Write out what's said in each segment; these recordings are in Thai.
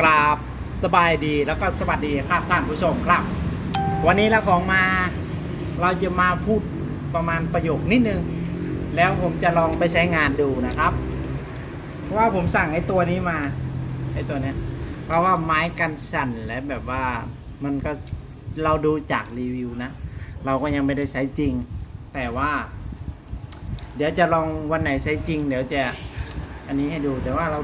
กราบสบายดีแล้วก็สวัสดีครับท่านผู้ชมครับ วันนี้เราของมาเราจะมาพูดประมาณประโยคนิดนึง แล้วผมจะลองไปใช้งานดูนะครับ เพราะว่าผมสั่งไอ้ตัวนี้มาไอ้ตัวเนี้ยเพราะว่าไม้กันสั่นและแบบว่ามันก็เราดูจากรีวิวนะ เราก็ยังไม่ได้ใช้จริง แต่ว่า เดี๋ยวจะลองวันไหนใช้จริง เดี๋ยวจะอันนี้ให้ดูแต่ว่าเรา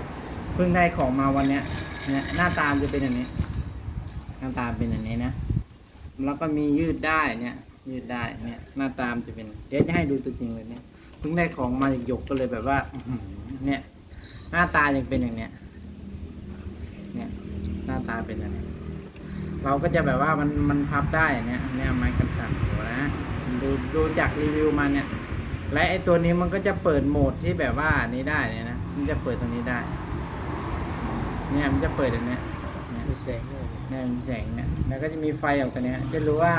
เพิ่งได้ของมาวันเนี้ยเนี่ยหน้าตามจะเป็นอย่างนี้ หน้าตามเป็นอย่างนี้นะ แล้วก็มียืดได้เนี่ย ยืดได้เนี่ย หน้าตามจะเป็น เดี๋ยวจะให้ดูตัวจริงเลยเนี่ย เพิ่งได้ของมาหยกก็เลยแบบว่าเนี่ย หน้าตายังเป็นอย่างเนี้ย เนี่ย หน้าตาเป็นอย่างนี้เราก็จะแบบว่ามันมันพับได้เนี่ยเนี่ยไม้กันสั่นหัวนะดูดูจากรีวิวมาเนี่ย และไอตัวนี้มันก็จะเปิดโหมดที่แบบว่านี้ได้เนี่ยนะมันจะเปิดตรงนี้ได้ เนี่ยมันจะเปิดอย่างเนี้ยเนี่ยมีแสงด้วยเนี่ยมีแสงเนี่ยแล้วก็จะมีไฟออกตัวเนี้ยจะรู้ว่า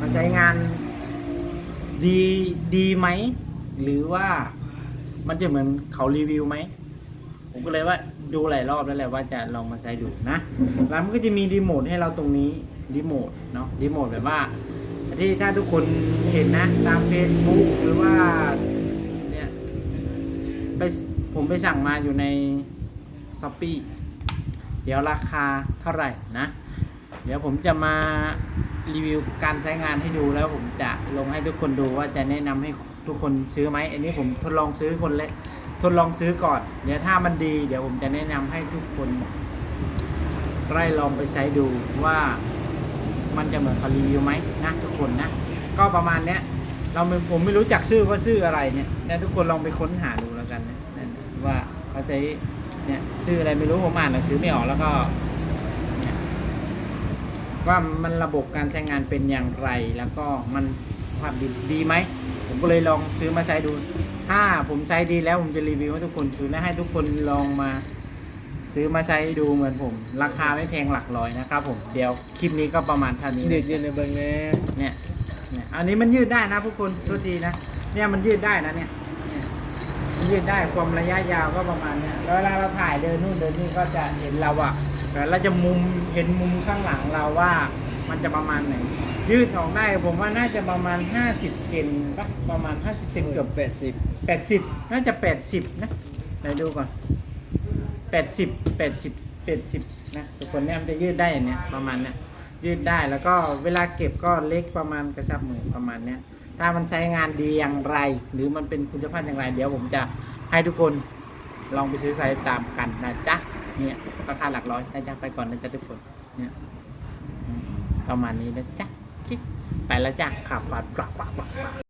มันใช้งานดีดีไหม หรือว่ามันจะเหมือนเขารีวิวไหม ผมก็เลยว่าดูหลายรอบแล้วแหละว่าจะลองมาใช้ดูนะ แล้วมันก็จะมีรีโมทให้เราตรงนี้รีโมทเนาะรีโมทแบบว่าที่ถ้าทุกคนเห็นนะ ตามเฟซบุ๊กหรือว่าเนี่ยไปผมไปสั่งมาอยู่ใน ช้อปปีเดี๋ยวราคาเท่าไหร่นะ เดี๋ยวผมจะมารีวิวการใช้งานให้ดูแล้วผมจะลงให้ทุกคนดูว่าจะแนะนำให้ทุกคนซื้อไหมอันนี้ผมทดลองซื้อคนเละทดลองซื้อก่อน เดี๋ยวถ้ามันดี เดี๋ยวผมจะแนะนำให้ทุกคนได้ลองไปใช้ดูว่ามันจะเหมือนเขารีวิวไหมนะทุกคนนะ ก็ประมาณเนี้ยเราไม่ผมไม่รู้จักชื่อว่าชื่ออะไรเนี่ยนะทุกคนลองไปค้นหาดูแล้วกันนะว่าเขาใช้ เนี่ยชื่ออะไรไม่รู้ผมอ่านหนังสือไม่ออกแล้วก็เนี่ยว่ามันระบบการใช้งานเป็นอย่างไร แล้วก็มันความดีดีไหม ผมก็เลยลองซื้อมาใช้ดู ถ้าผมใช้ดีแล้วผมจะรีวิวให้ทุกคนซื้อและให้ทุกคนลองมาซื้อมาใช้ดูเหมือนผม ราคาไม่แพงหลักร้อยนะครับผม เดี๋ยวคลิปนี้ก็ประมาณเท่านี้ยืดยืดในเบิ้งแน่เนี่ยเนี่ย อันนี้มันยืดได้นะทุกคนโทษทีนะ เนี่ยมันยืดได้นะเนี่ยเนี่ ยมันยืดได้ความระยะยาวก็ประมาณเนี้ยแล้วเวลาเราถ่ายเดินนู่นเดินนี่ก็จะเห็นเราอะแต่เราจะมุมเห็นมุมข้างหลังเราว่ามันจะประมาณไหนยืดออกได้ผมว่าน่าจะประมาณ 50เซนปะประมาณ 50เซนเกือบแปดสิบ80 น่าจะ 80 นะไหนดูก่อน 80 80 80 นะทุกคนเนี่ยมันจะยืดได้อย่างเนี้ยประมาณเนี้ยยืดได้แล้วก็เวลาเก็บก็เล็กประมาณกระชับมือประมาณเนี้ย ถ้ามันใช้งานดีอย่างไร หรือมันเป็นคุณภาพอย่างไร เดี๋ยวผมจะให้ทุกคนลองไปซื้อใช้ตามกันนะจ๊ะเนี่ยราคาหลักร้อยนะจ๊ะไปก่อนนะจ๊ะทุกคนเนี่ยประมาณนี้นะจ๊ะไปแล้วจ้ะขับฝาดกลับกลับ